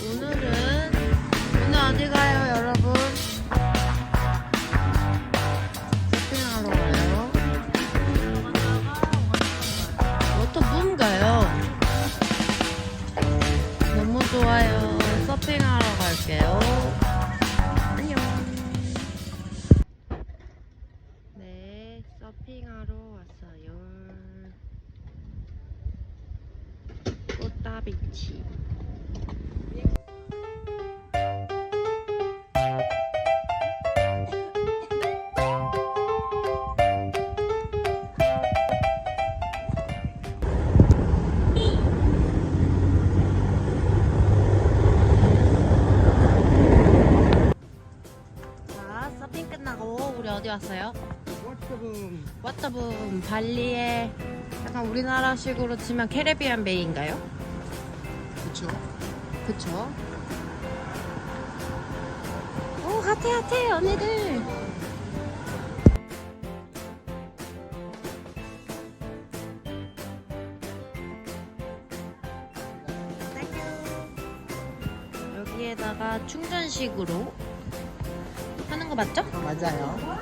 오늘은 오늘 어디 가요, 여러분? 쇼핑하러 가요. 워터붐 가요. 너무 좋아요. 서핑하러 갈게요. 안녕. 네, 서핑하러 왔어요. 꽃다비치. 어디 왔어요? 워터붐 워터붐 발리의 약간 우리나라식으로 치면 캐리비안 베이인가요? 그쵸? 그쵸? 오 핫해 핫해 언니들. 여기에다가 충전식으로 맞죠? 맞아요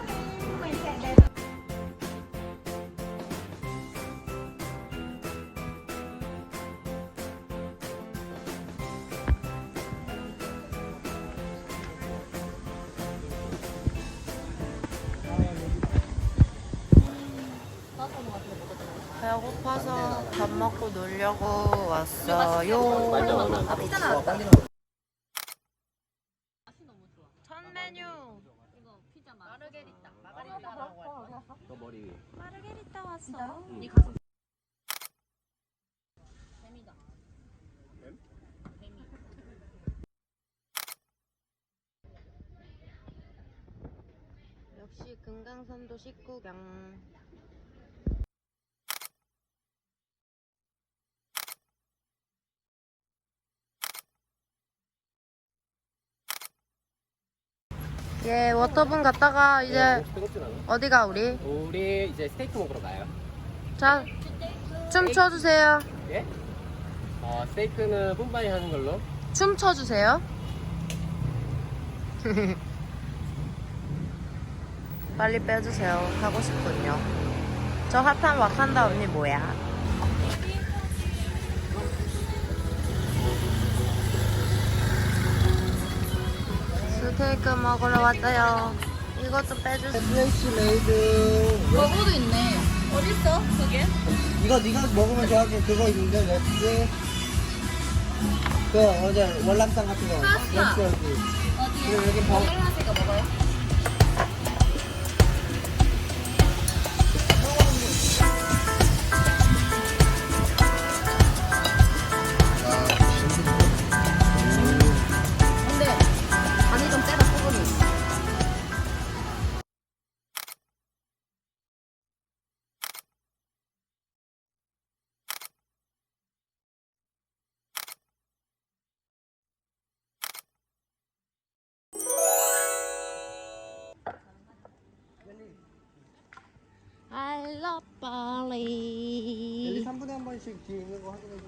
배고파서 밥 먹고 놀려고 왔어요. 아, 피자 나왔다. 첫 메뉴. 이거 피자 마르게리타. 마르게리타라고 할 머리 마르게리타 왔어. 응. 뱀이다. 뱀이. 역시 금강산도 식구경. 예, 워터분 갔다가 이제 않아? 어디가 우리? 우리 이제 스테이크 먹으러 가요 자, 춤 춰주세요. 예? 어 스테이크는 뿜빠이 하는 걸로 춤 춰주세요. 빨리 빼주세요. 하고 싶군요. 저 핫한 와칸다 언니 뭐야? 스테이크 먹으러 왔어요. 이것 좀 빼주세요. 프레시 메이드 버거도 있네. 어딨어? 그게? 이거 네가 먹으면 좋아하는 그거 있는데 렉스 그 어제 월남쌈 같은 거 파스타. 렉스 여기 어디에? 그리고 여기 버 빨간색가 먹어요? Love 여기 Bali. 3분에 한 번씩 뒤에 있는 거 확인해줘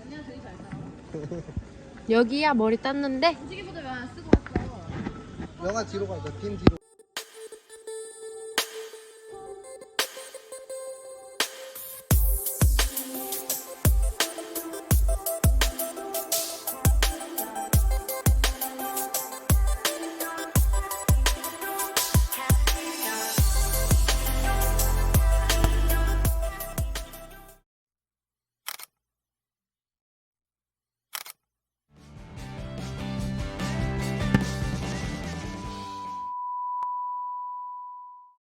아니야 되게 잘 살아. 여기야 머리 땄는데 움직이보다 왜안 쓰고 왔어? 영화 뒤로 가자 팀 뒤로